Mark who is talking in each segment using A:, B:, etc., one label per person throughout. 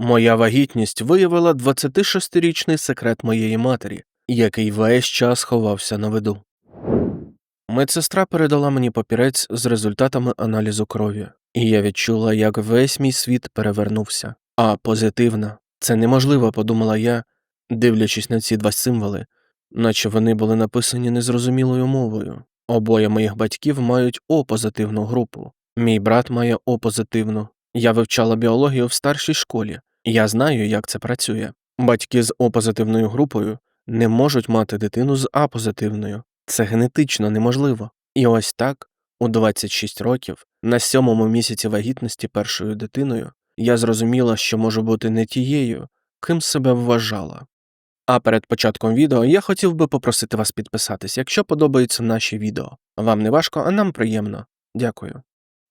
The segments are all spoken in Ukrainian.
A: Моя вагітність виявила 26-річний секрет моєї матері, який весь час ховався на виду. Медсестра передала мені папірець з результатами аналізу крові, і я відчула, як весь мій світ перевернувся. А позитивна це неможливо, подумала я, дивлячись на ці два символи, наче вони були написані незрозумілою мовою. Обоє моїх батьків мають О позитивну групу. Мій брат має О позитивну. Я вивчала біологію в старшій школі. Я знаю, як це працює. Батьки з О позитивною групою не можуть мати дитину з А позитивною. Це генетично неможливо. І ось так, у 26 років, на сьомому місяці вагітності першою дитиною, я зрозуміла, що можу бути не тією, ким себе вважала. А перед початком відео я хотів би попросити вас підписатись, якщо подобаються наші відео. Вам не важко, а нам приємно. Дякую.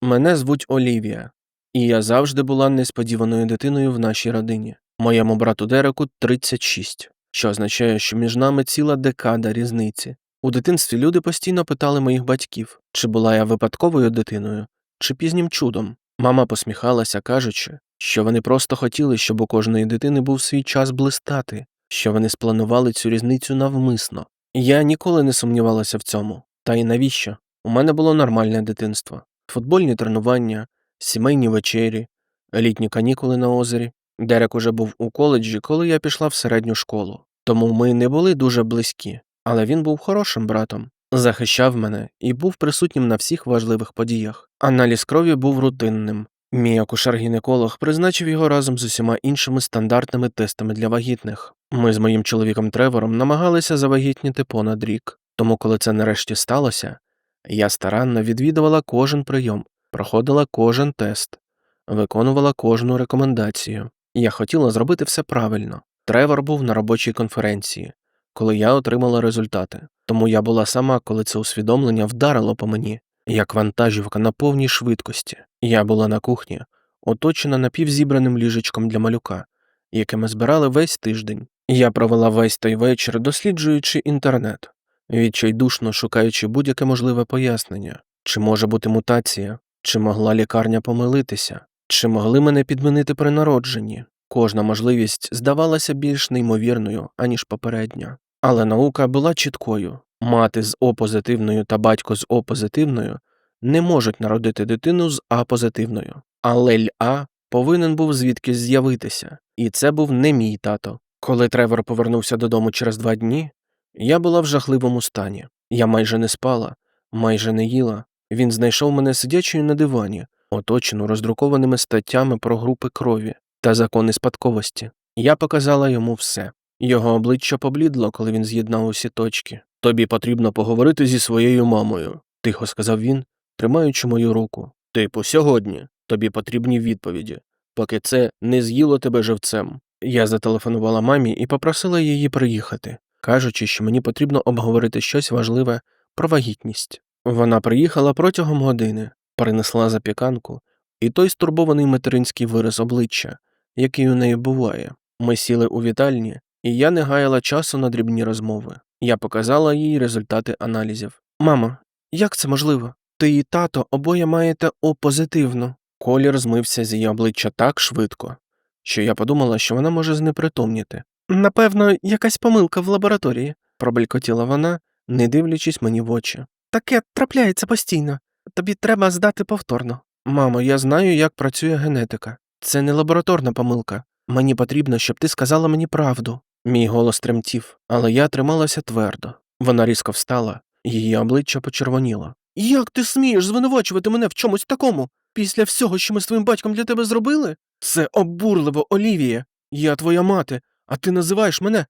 A: Мене звуть Олівія, і я завжди була несподіваною дитиною в нашій родині. Моєму брату Дереку 36, що означає, що між нами ціла декада різниці. У дитинстві люди постійно питали моїх батьків, чи була я випадковою дитиною, чи пізнім чудом. Мама посміхалася, кажучи, що вони просто хотіли, щоб у кожної дитини був свій час блистати, що вони спланували цю різницю навмисно. Я ніколи не сумнівалася в цьому. Та й навіщо? У мене було нормальне дитинство, футбольні тренування, сімейні вечері, літні канікули на озері. Дерек уже був у коледжі, коли я пішла в середню школу. Тому ми не були дуже близькі, але він був хорошим братом, захищав мене і був присутнім на всіх важливих подіях. Аналіз крові був рутинним. Мій акушер-гінеколог призначив його разом з усіма іншими стандартними тестами для вагітних. Ми з моїм чоловіком Тревором намагалися завагітніти понад рік, тому коли це нарешті сталося, я старанно відвідувала кожен прийом, проходила кожен тест, виконувала кожну рекомендацію. Я хотіла зробити все правильно. Тревор був на робочій конференції, коли я отримала результати, тому я була сама, коли це усвідомлення вдарило по мені, як вантажівка на повній швидкості. Я була на кухні, оточена напівзібраним ліжечком для малюка, яке ми збирали весь тиждень. Я провела весь той вечір, досліджуючи інтернет, відчайдушно шукаючи будь-яке можливе пояснення, чи може бути мутація, чи могла лікарня помилитися, чи могли мене підмінити при народженні. Кожна можливість здавалася більш неймовірною, аніж попередня. Але наука була чіткою мати з О позитивною та батько з О позитивною не можуть народити дитину з А позитивною. Алель А повинен був звідкись з'явитися, і це був не мій тато. Коли Тревор повернувся додому через два дні, я була в жахливому стані. Я майже не спала, майже не їла. Він знайшов мене сидячою на дивані, оточену роздрукованими статтями про групи крові та закони спадковості. Я показала йому все. Його обличчя поблідло, коли він з'єднав усі точки. Тобі потрібно поговорити зі своєю мамою, тихо сказав він, тримаючи мою руку. Типу, сьогодні тобі потрібні відповіді, поки це не з'їло тебе живцем. Я зателефонувала мамі і попросила її приїхати, кажучи, що мені потрібно обговорити щось важливе про вагітність. Вона приїхала протягом години, принесла запіканку і той стурбований материнський вираз обличчя, який у неї буває. Ми сіли у вітальні, і я не гаяла часу на дрібні розмови. Я показала їй результати аналізів. Мамо, як це можливо? Ти і тато обоє маєте О позитивну. Колір змився з її обличчя так швидко, що я подумала, що вона може знепритомніти. Напевно, якась помилка в лабораторії, пробелькотіла вона, не дивлячись мені в очі. Таке трапляється постійно. Тобі треба здати повторно. Мамо, я знаю, як працює генетика. Це не лабораторна помилка. Мені потрібно, щоб ти сказала мені правду. Мій голос тремтів, але я трималася твердо. Вона різко встала, її обличчя почервоніло. Як ти смієш звинувачувати мене в чомусь такому? Після всього, що ми з твоїм батьком для тебе зробили? Це обурливо, Олівія. Я твоя мати, а ти називаєш мене.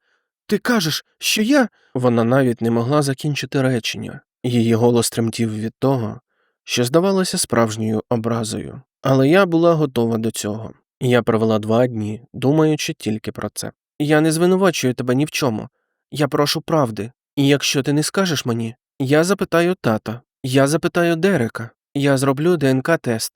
A: Ти кажеш, що я. Вона навіть не могла закінчити речення. Її голос тремтів від того, що здавалося справжньою образою. Але я була готова до цього. Я провела два дні, думаючи тільки про це. Я не звинувачую тебе ні в чому. Я прошу правди. І якщо ти не скажеш мені, я запитаю тата, я запитаю Дерека, я зроблю ДНК тест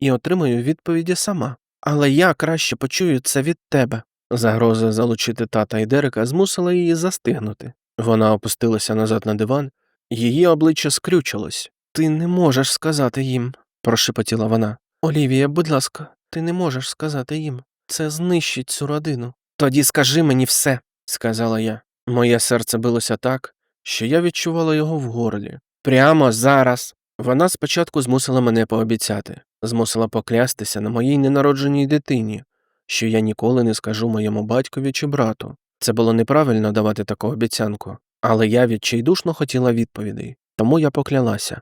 A: і отримаю відповіді сама. Але я краще почую це від тебе. Загроза залучити тата і Дерека змусила її застигнути. Вона опустилася назад на диван, її обличчя скрючилось. Ти не можеш сказати їм, прошепотіла вона. Олівія, будь ласка, ти не можеш сказати їм. Це знищить цю родину. Тоді скажи мені все, сказала я. Моє серце билося так, що я відчувала його в горлі. Прямо зараз. Вона спочатку змусила мене пообіцяти, змусила поклястися на моїй ненародженій дитині, що я ніколи не скажу моєму батькові чи брату. Це було неправильно давати таку обіцянку, але я відчайдушно хотіла відповідей, тому я поклялася.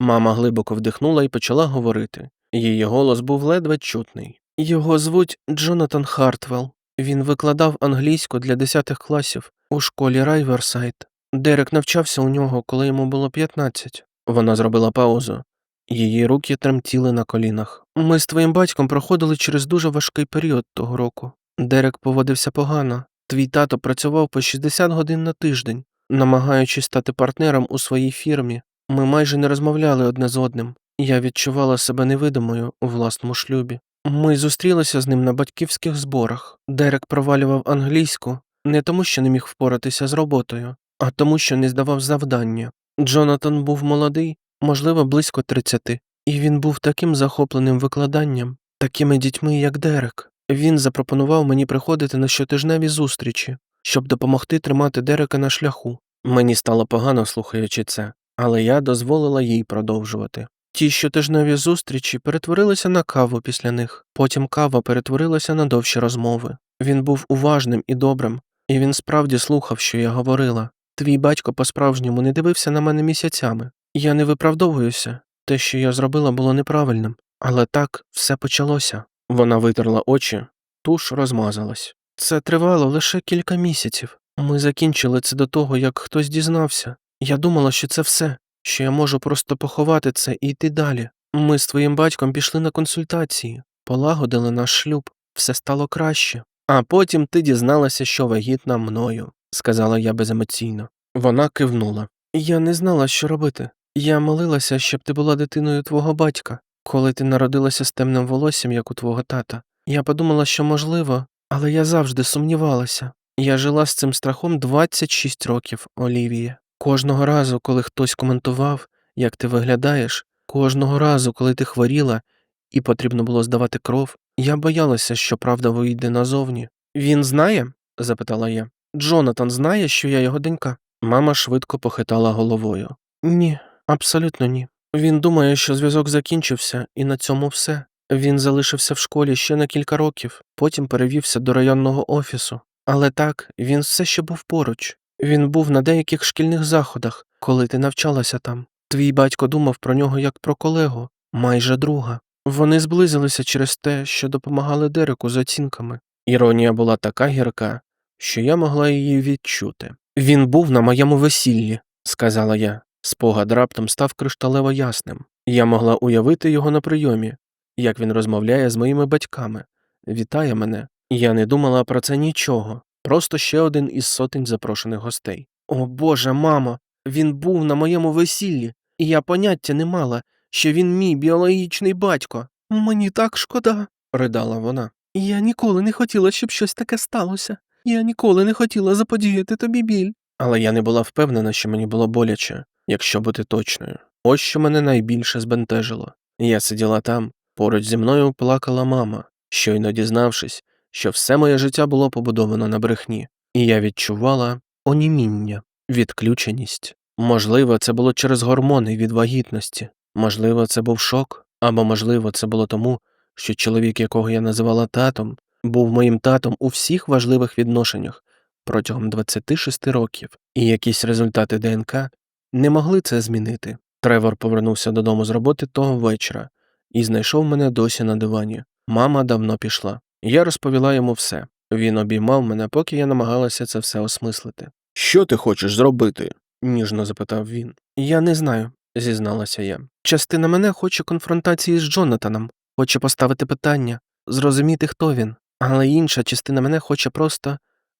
A: Мама глибоко вдихнула і почала говорити. Її голос був ледве чутний. Його звуть Джонатан Хартвелл. Він викладав англійську для 10 класів у школі Райверсайд. Дерек навчався у нього, коли йому було 15. Вона зробила паузу. Її руки тремтіли на колінах. Ми з твоїм батьком проходили через дуже важкий період того року. Дерек поводився погано. Твій тато працював по 60 годин на тиждень, намагаючись стати партнером у своїй фірмі. Ми майже не розмовляли одне з одним. Я відчувала себе невидимою у власному шлюбі. Ми зустрілися з ним на батьківських зборах. Дерек провалював англійську не тому, що не міг впоратися з роботою, а тому, що не здавав завдання. Джонатан був молодий, можливо, близько 30, і він був таким захопленим викладанням, такими дітьми, як Дерек. Він запропонував мені приходити на щотижневі зустрічі, щоб допомогти тримати Дерека на шляху. Мені стало погано, слухаючи це, але я дозволила їй продовжувати. Ті щотижневі зустрічі перетворилися на каву після них, потім кава перетворилася на довші розмови. Він був уважним і добрим, і він справді слухав, що я говорила. Твій батько по-справжньому не дивився на мене місяцями. Я не виправдовуюся. Те, що я зробила, було неправильним, але так все почалося. Вона витерла очі, туш розмазалась. Це тривало лише кілька місяців. Ми закінчили це до того, як хтось дізнався. Я думала, що це все, що я можу просто поховати це і йти далі. Ми з твоїм батьком пішли на консультації, полагодили наш шлюб, все стало краще. А потім ти дізналася, що вагітна мною, сказала я беземоційно. Вона кивнула. Я не знала, що робити. Я молилася, щоб ти була дитиною твого батька, коли ти народилася з темним волоссям, як у твого тата. Я подумала, що можливо, але я завжди сумнівалася. Я жила з цим страхом 26 років, Олівія. Кожного разу, коли хтось коментував, як ти виглядаєш, кожного разу, коли ти хворіла і потрібно було здавати кров, я боялася, що правда вийде назовні. Він знає? запитала я. Джонатан знає, що я його донька. Мама швидко похитала головою. Ні, абсолютно ні. Він думає, що зв'язок закінчився, і на цьому все. Він залишився в школі ще на кілька років, потім перевівся до районного офісу. Але так, він все ще був поруч. Він був на деяких шкільних заходах, коли ти навчалася там. Твій батько думав про нього як про колегу, майже друга. Вони зблизилися через те, що допомагали Дереку з оцінками. Іронія була така гірка, що я могла її відчути. Він був на моєму весіллі, сказала я. Спогад раптом став кришталево ясним. Я могла уявити його на прийомі, як він розмовляє з моїми батьками, вітає мене. Я не думала про це нічого, просто ще один із сотень запрошених гостей. О Боже, мамо, він був на моєму весіллі, і я поняття не мала, що він мій біологічний батько. Мені так шкода, ридала вона. Я ніколи не хотіла, щоб щось таке сталося. Я ніколи не хотіла заподіяти тобі біль. Але я не була впевнена, що мені було боляче, якщо бути точною. Ось що мене найбільше збентежило. Я сиділа там, поруч зі мною плакала мама, щойно дізнавшись, що все моє життя було побудовано на брехні, і я відчувала оніміння, відключеність. Можливо, це було через гормони від вагітності, можливо, це був шок, або, можливо, це було тому, що чоловік, якого я називала татом, був моїм татом у всіх важливих відношеннях протягом 26 років, і якісь результати ДНК не могли це змінити. Тревор повернувся додому з роботи того вечора і знайшов мене досі на дивані. Мама давно пішла. Я розповіла йому все. Він обіймав мене, поки я намагалася це все осмислити. Що ти хочеш зробити? ніжно запитав він. Я не знаю, зізналася я. Частина мене хоче конфронтації з Джонатаном, хоче поставити питання, зрозуміти, хто він, але інша частина мене хоче просто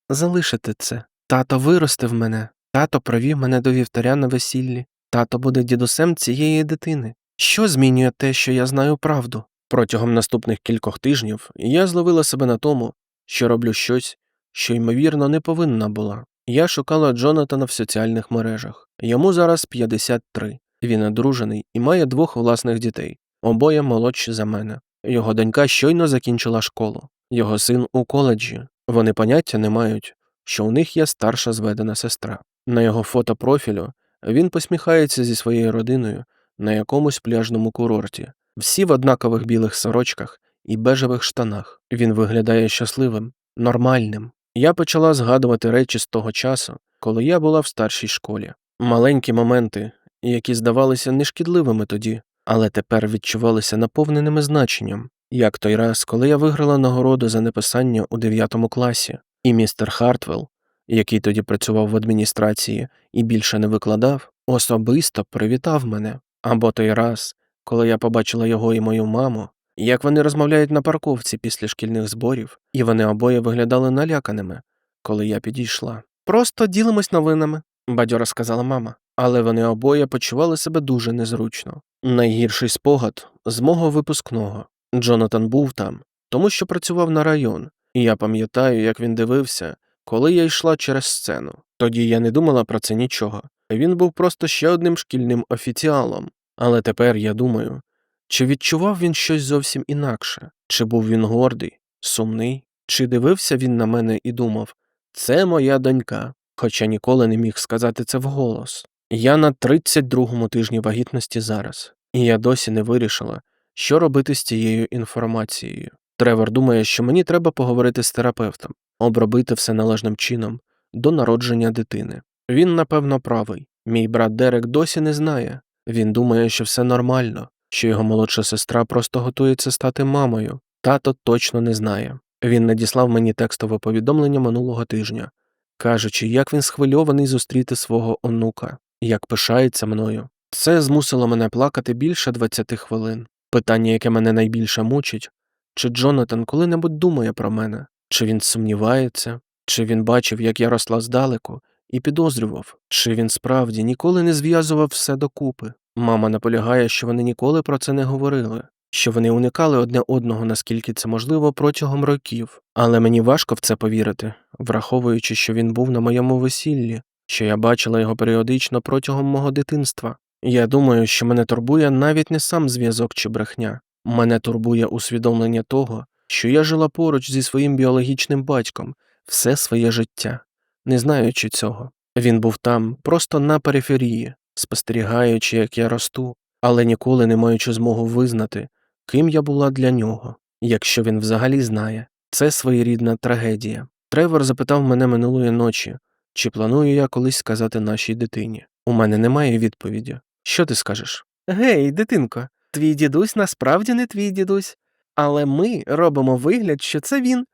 A: залишити це. Тато виростив мене, тато провів мене до вівтаря на весіллі, тато буде дідусем цієї дитини. Що змінює те, що я знаю правду? Протягом наступних кількох тижнів я зловила себе на тому, що роблю щось, що ймовірно не повинна була. Я шукала Джонатана в соціальних мережах. Йому зараз 53. Він одружений і має двох власних дітей, обоє молодші за мене. Його донька щойно закінчила школу. Його син у коледжі. Вони поняття не мають, що у них є старша зведена сестра. На його фотопрофілю він посміхається зі своєю родиною на якомусь пляжному курорті, всі в однакових білих сорочках і бежевих штанах. Він виглядає щасливим, нормальним. Я почала згадувати речі з того часу, коли я була в старшій школі. Маленькі моменти, які здавалися нешкідливими тоді, але тепер відчувалися наповненими значенням, як той раз, коли я виграла нагороду за написання у 9 класі, і містер Хартвелл, який тоді працював в адміністрації і більше не викладав, особисто привітав мене. Або той раз, коли я побачила його і мою маму, як вони розмовляють на парковці після шкільних зборів, і вони обоє виглядали наляканими, коли я підійшла. Просто ділимось новинами, бадьоро сказала мама, але вони обоє почували себе дуже незручно. Найгірший спогад з мого випускного. Джонатан був там, тому що працював на район, і я пам'ятаю, як він дивився, коли я йшла через сцену. Тоді я не думала про це нічого. Він був просто ще одним шкільним офіціалом. Але тепер я думаю, чи відчував він щось зовсім інакше, чи був він гордий, сумний, чи дивився він на мене і думав це моя донька, хоча ніколи не міг сказати це вголос. Я на 32-му тижні вагітності зараз, і я досі не вирішила, що робити з цією інформацією. Тревор думає, що мені треба поговорити з терапевтом, обробити все належним чином до народження дитини. Він, напевно, правий. Мій брат Дерек досі не знає. Він думає, що все нормально, що його молодша сестра просто готується стати мамою. Тато точно не знає. Він надіслав мені текстове повідомлення минулого тижня, кажучи, як він схвильований зустріти свого онука, як пишається мною. Це змусило мене плакати більше 20 хвилин. Питання, яке мене найбільше мучить, чи Джонатан коли-небудь думає про мене, чи він сумнівається, чи він бачив, як я росла здалеку, і підозрював, чи він справді ніколи не зв'язував все докупи. Мама наполягає, що вони ніколи про це не говорили, що вони уникали одне одного, наскільки це можливо, протягом років, але мені важко в це повірити, враховуючи, що він був на моєму весіллі, що я бачила його періодично протягом мого дитинства. Я думаю, що мене турбує навіть не сам зв'язок чи брехня, мене турбує усвідомлення того, що я жила поруч зі своїм біологічним батьком все своє життя. Не знаючи цього, він був там, просто на периферії, спостерігаючи, як я росту, але ніколи не маючи змогу визнати, ким я була для нього, якщо він взагалі знає. Це своєрідна трагедія. Тревор запитав мене минулої ночі, чи планую я колись сказати нашій дитині. У мене немає відповіді. Що ти скажеш? Гей, дитинко, твій дідусь насправді не твій дідусь, але ми робимо вигляд, що це він,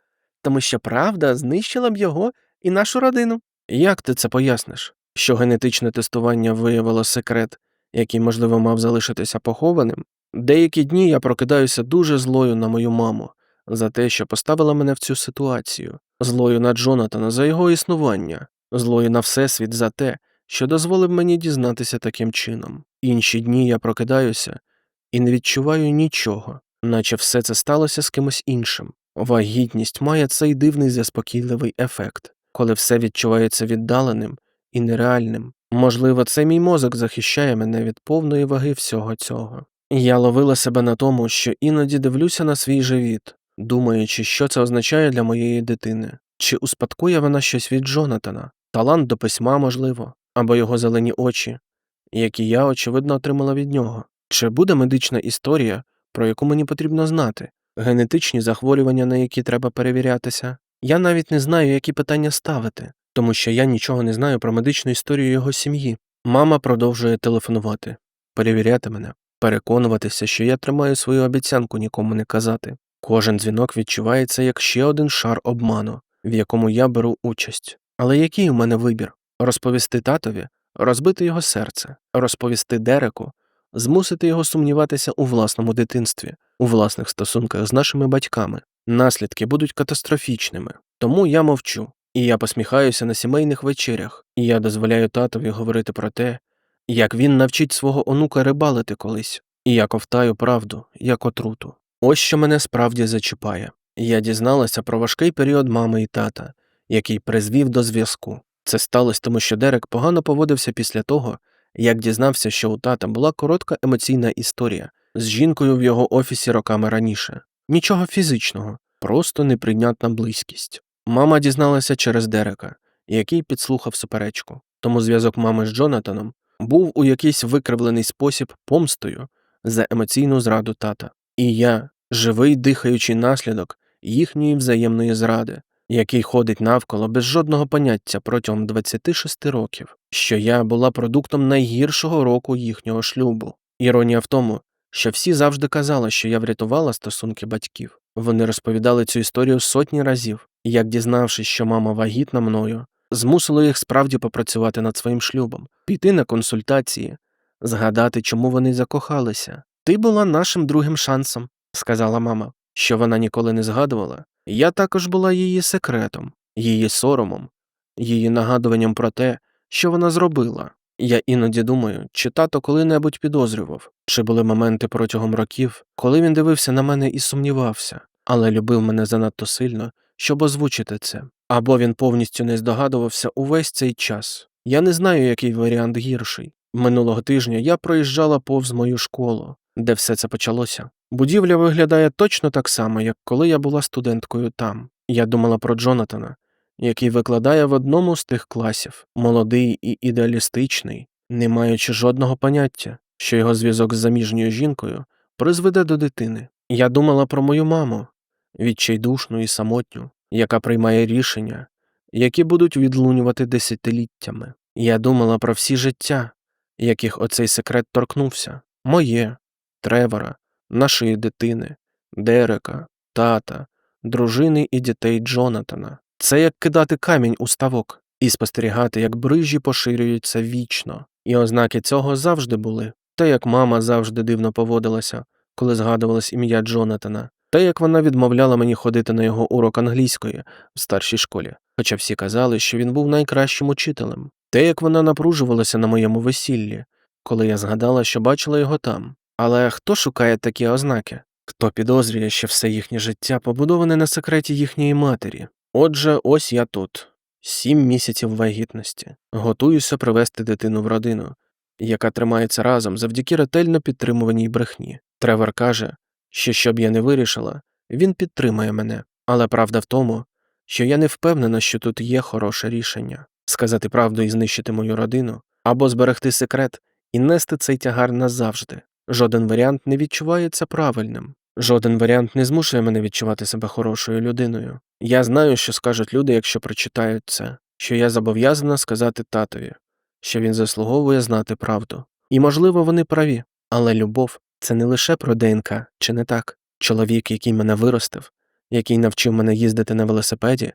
A: тому що правда знищила б його і нашу родину. Як ти це поясниш? Що генетичне тестування виявило секрет, який, можливо, мав залишитися похованим? Деякі дні я прокидаюся дуже злою на мою маму за те, що поставила мене в цю ситуацію, злою на Джонатана за його існування, злою на Всесвіт за те, що дозволив мені дізнатися таким чином. Інші дні я прокидаюся і не відчуваю нічого, наче все це сталося з кимось іншим. Вагітність має цей дивний заспокійливий ефект, коли все відчувається віддаленим і нереальним. Можливо, це мій мозок захищає мене від повної ваги всього цього. Я ловила себе на тому, що іноді дивлюся на свій живіт, думаючи, що це означає для моєї дитини, чи успадкує вона щось від Джонатана, талант до письма, можливо, або його зелені очі, які я, очевидно, отримала від нього. Чи буде медична історія, про яку мені потрібно знати, генетичні захворювання, на які треба перевірятися? Я навіть не знаю, які питання ставити, тому що я нічого не знаю про медичну історію його сім'ї. Мама продовжує телефонувати, перевіряти мене, переконуватися, що я тримаю свою обіцянку нікому не казати. Кожен дзвінок відчувається як ще один шар обману, в якому я беру участь. Але який у мене вибір? Розповісти татові, розбити його серце, розповісти Дереку, змусити його сумніватися у власному дитинстві, у власних стосунках з нашими батьками. Наслідки будуть катастрофічними. Тому я мовчу, і я посміхаюся на сімейних вечерях, і я дозволяю татові говорити про те, як він навчить свого онука рибалити колись, і я ковтаю правду, як отруту. Ось що мене справді зачіпає. Я дізналася про важкий період мами і тата, який призвів до зв'язку. Це сталося тому, що Дерек погано поводився після того, як дізнався, що у тата була коротка емоційна історія з жінкою в його офісі роками раніше. Нічого фізичного, просто неприйнятна близькість. Мама дізналася через Дерека, який підслухав суперечку. Тому зв'язок мами з Джонатаном був у якийсь викривлений спосіб помстою за емоційну зраду тата. І я живий дихаючий наслідок їхньої взаємної зради, який ходить навколо без жодного поняття протягом 26 років, що я була продуктом найгіршого року їхнього шлюбу. Іронія в тому, що всі завжди казали, що я врятувала стосунки батьків. Вони розповідали цю історію сотні разів, як дізнавшись, що мама вагітна мною, змусило їх справді попрацювати над своїм шлюбом, піти на консультації, згадати, чому вони закохалися. Ти була нашим другим шансом, сказала мама, що вона ніколи не згадувала. Я також була її секретом, її соромом, її нагадуванням про те, що вона зробила. Я іноді думаю, чи тато коли-небудь підозрював, чи були моменти протягом років, коли він дивився на мене і сумнівався, але любив мене занадто сильно, щоб озвучити це. Або він повністю не здогадувався увесь цей час. Я не знаю, який варіант гірший. Минулого тижня я проїжджала повз мою школу, де все це почалося. Будівля виглядає точно так само, як коли я була студенткою там. Я думала про Джонатана, який викладає в одному з тих класів, молодий і ідеалістичний, не маючи жодного поняття, що його зв'язок з заміжньою жінкою призведе до дитини. Я думала про мою маму, відчайдушну і самотню, яка приймає рішення, які будуть відлунювати десятиліттями. Я думала про всі життя, яких оцей секрет торкнувся моє, Тревора, нашої дитини, Дерека, тата, дружини і дітей Джонатана. Це як кидати камінь у ставок і спостерігати, як брижі поширюються вічно, і ознаки цього завжди були, те, як мама завжди дивно поводилася, коли згадувалось ім'я Джонатана, те, як вона відмовляла мені ходити на його урок англійської в старшій школі, хоча всі казали, що він був найкращим учителем, те, як вона напружувалася на моєму весіллі, коли я згадала, що бачила його там. Але хто шукає такі ознаки? Хто підозрює, що все їхнє життя побудоване на секреті їхньої матері? Отже, ось я тут, сім місяців вагітності, готуюся привести дитину в родину, яка тримається разом завдяки ретельно підтримуваній брехні. Тревор каже, що щоб я не вирішила, він підтримає мене, але правда в тому, що я не впевнена, що тут є хороше рішення сказати правду і знищити мою родину, або зберегти секрет і нести цей тягар назавжди. Жоден варіант не відчувається правильним. Жоден варіант не змушує мене відчувати себе хорошою людиною. Я знаю, що скажуть люди, якщо прочитають це, що я зобов'язана сказати татові, що він заслуговує знати правду. І, можливо, вони праві, але любов це не лише про ДНК, чи не так? Чоловік, який мене виростив, який навчив мене їздити на велосипеді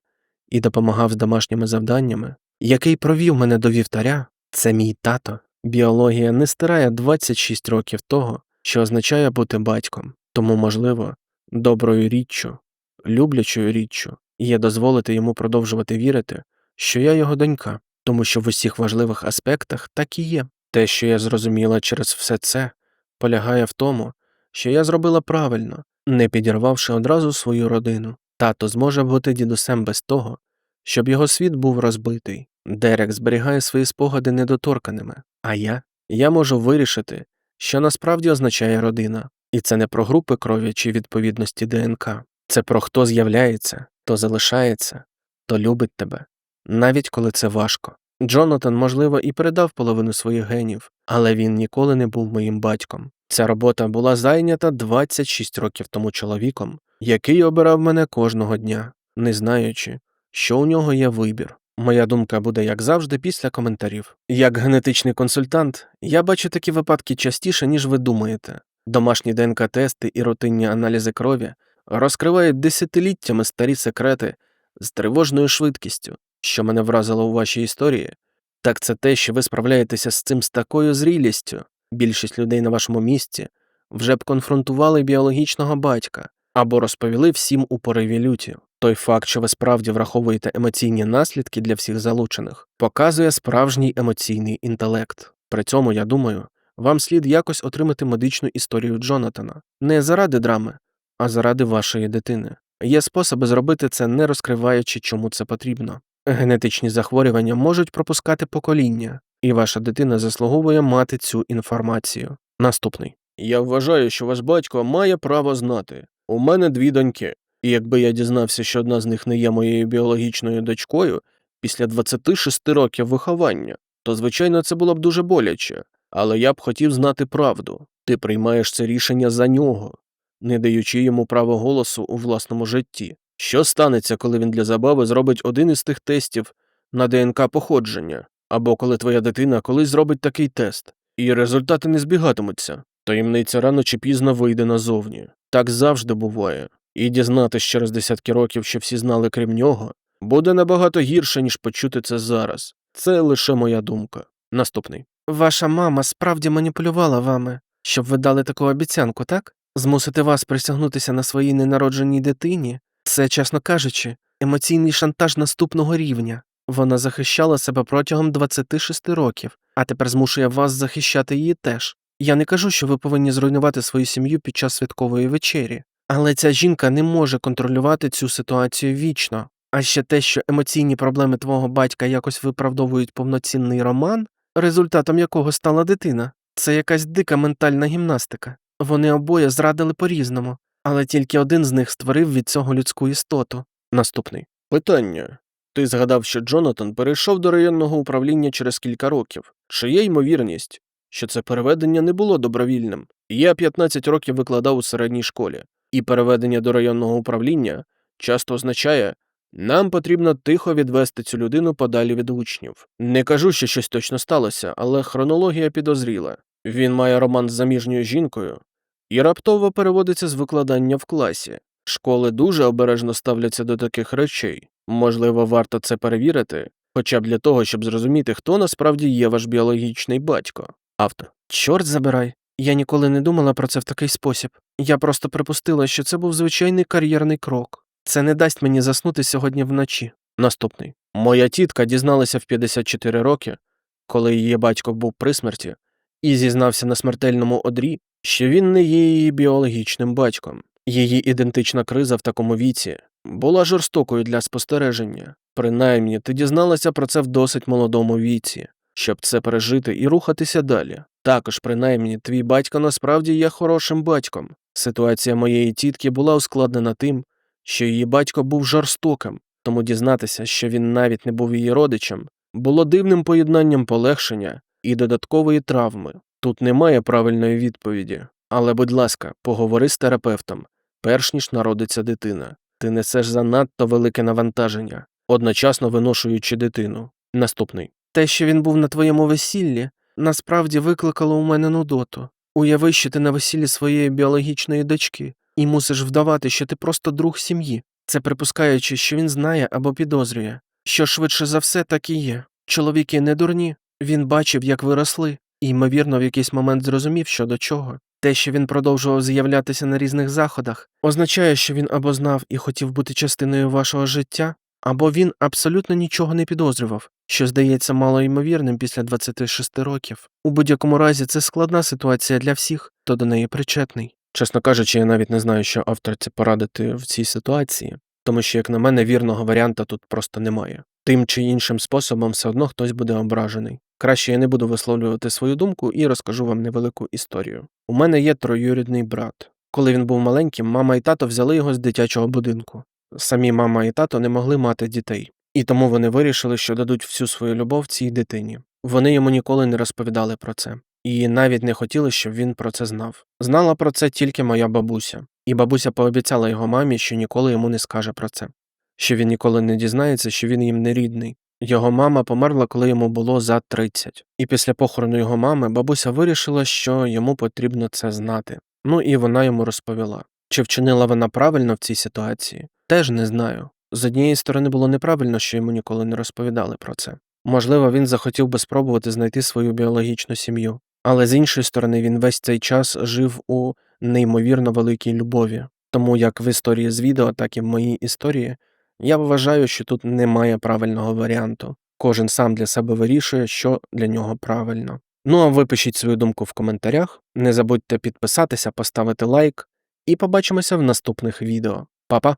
A: і допомагав з домашніми завданнями, який провів мене до вівтаря, це мій тато. Біологія не стирає 26 років того, що означає бути батьком, тому, можливо, доброю річчю, люблячою річчю є дозволити йому продовжувати вірити, що я його донька, тому що в усіх важливих аспектах так і є. Те, що я зрозуміла через все це, полягає в тому, що я зробила правильно, не підірвавши одразу свою родину. Тато зможе бути дідусем без того, щоб його світ був розбитий. Дерек зберігає свої спогади недоторканими, а я Я можу вирішити, що насправді означає родина, і це не про групи крові чи відповідності ДНК, це про хто з'являється, то залишається, то любить тебе, навіть коли це важко. Джонатан, можливо, і передав половину своїх генів, але він ніколи не був моїм батьком. Ця робота була зайнята 26 років тому чоловіком, який обирав мене кожного дня, не знаючи, що у нього є вибір. Моя думка буде, як завжди, після коментарів. Як генетичний консультант, я бачу такі випадки частіше, ніж ви думаєте. Домашні ДНК-тести і рутинні аналізи крові розкривають десятиліттями старі секрети з тривожною швидкістю, що мене вразило у вашій історії. Так це те, що ви справляєтеся з цим з такою зрілістю. Більшість людей на вашому місці вже б конфронтували біологічного батька або розповіли всім у пориві люті. Той факт, що ви справді враховуєте емоційні наслідки для всіх залучених, показує справжній емоційний інтелект. При цьому, я думаю, вам слід якось отримати медичну історію Джонатана не заради драми, а заради вашої дитини. Є способи зробити це, не розкриваючи, чому це потрібно. Генетичні захворювання можуть пропускати покоління, і ваша дитина заслуговує мати цю інформацію. Наступний я вважаю, що ваш батько має право знати. У мене дві доньки. І якби я дізнався, що одна з них не є моєю біологічною дочкою після 26 років виховання, то звичайно це було б дуже боляче, але я б хотів знати правду. Ти приймаєш це рішення за нього, не даючи йому право голосу у власному житті. Що станеться, коли він для забави зробить один із тих тестів на ДНК походження, або коли твоя дитина колись зробить такий тест, і результати не збігатимуться, таємниця рано чи пізно вийде назовні. Так завжди буває. І дізнатися через десятки років, що всі знали крім нього, буде набагато гірше, ніж почути це зараз. Це лише моя думка. Наступний. Ваша мама справді маніпулювала вами, щоб ви дали таку обіцянку, так? Змусити вас присягнутися на своїй ненародженій дитині це, чесно кажучи, емоційний шантаж наступного рівня. Вона захищала себе протягом 26 років, а тепер змушує вас захищати її теж. Я не кажу, що ви повинні зруйнувати свою сім'ю під час святкової вечері, але ця жінка не може контролювати цю ситуацію вічно. А ще те, що емоційні проблеми твого батька якось виправдовують повноцінний роман, результатом якого стала дитина, це якась дика ментальна гімнастика. Вони обоє зрадили по-різному, але тільки один з них створив від цього людську істоту. Наступний питання. Ти згадав, що Джонатан перейшов до районного управління через кілька років. Чи є ймовірність, що це переведення не було добровільним? Я 15 років викладав у середній школі, і переведення до районного управління часто означає нам потрібно тихо відвести цю людину подалі від учнів. Не кажу, що щось точно сталося, але хронологія підозріла. Він має роман з заміжньою жінкою і раптово переводиться з викладання в класі. Школи дуже обережно ставляться до таких речей. Можливо, варто це перевірити, хоча б для того, щоб зрозуміти, хто насправді є ваш біологічний батько. Автор. Чорт забирай. Я ніколи не думала про це в такий спосіб. Я просто припустила, що це був звичайний кар'єрний крок. Це не дасть мені заснути сьогодні вночі. Наступний. Моя тітка дізналася в 54 роки, коли її батько був при смерті, і зізнався на смертельному одрі, що він не є її біологічним батьком. Її ідентична криза в такому віці була жорстокою для спостереження. Принаймні, ти дізналася про це в досить молодому віці, щоб це пережити і рухатися далі. Також, принаймні, твій батько насправді є хорошим батьком. Ситуація моєї тітки була ускладнена тим, що її батько був жорстоким, тому дізнатися, що він навіть не був її родичем, було дивним поєднанням полегшення і додаткової травми. Тут немає правильної відповіді. Але, будь ласка, поговори з терапевтом, перш ніж народиться дитина. Ти несеш занадто велике навантаження, одночасно виношуючи дитину. Наступний. Те, що він був на твоєму весіллі, насправді викликало у мене нудоту. Уяви, що ти на весіллі своєї біологічної дочки і мусиш вдавати, що ти просто друг сім'ї. Це припускаючи, що він знає або підозрює, що швидше за все так і є. Чоловіки не дурні, він бачив, як ви росли, і, ймовірно, в якийсь момент зрозумів, що до чого. Те, що він продовжував з'являтися на різних заходах, означає, що він або знав і хотів бути частиною вашого життя, або він абсолютно нічого не підозрював, що здається малоймовірним після 26 років. У будь-якому разі це складна ситуація для всіх, хто до неї причетний. Чесно кажучи, я навіть не знаю, що авторці порадити в цій ситуації, тому що, як на мене, вірного варіанта тут просто немає. Тим чи іншим способом все одно хтось буде ображений. Краще я не буду висловлювати свою думку і розкажу вам невелику історію. У мене є троюрідний брат. Коли він був маленьким, мама і тато взяли його з дитячого будинку. Самі мама і тато не могли мати дітей, і тому вони вирішили, що дадуть всю свою любов цій дитині. Вони йому ніколи не розповідали про це, і навіть не хотіли, щоб він про це знав. Знала про це тільки моя бабуся, і бабуся пообіцяла його мамі, що ніколи йому не скаже про це, що він ніколи не дізнається, що він їм не рідний. Його мама померла, коли йому було за 30. І після похорону його мами бабуся вирішила, що йому потрібно це знати. Ну і вона йому розповіла. Чи вчинила вона правильно в цій ситуації? Теж не знаю. З однієї сторони було неправильно, що йому ніколи не розповідали про це. Можливо, він захотів би спробувати знайти свою біологічну сім'ю, але з іншої сторони він весь цей час жив у неймовірно великій любові. Тому як в історії з відео, так і в моїй історії я вважаю, що тут немає правильного варіанту. Кожен сам для себе вирішує, що для нього правильно. Ну а ви пишіть свою думку в коментарях, не забудьте підписатися, поставити лайк, і побачимося в наступних відео. Па-па!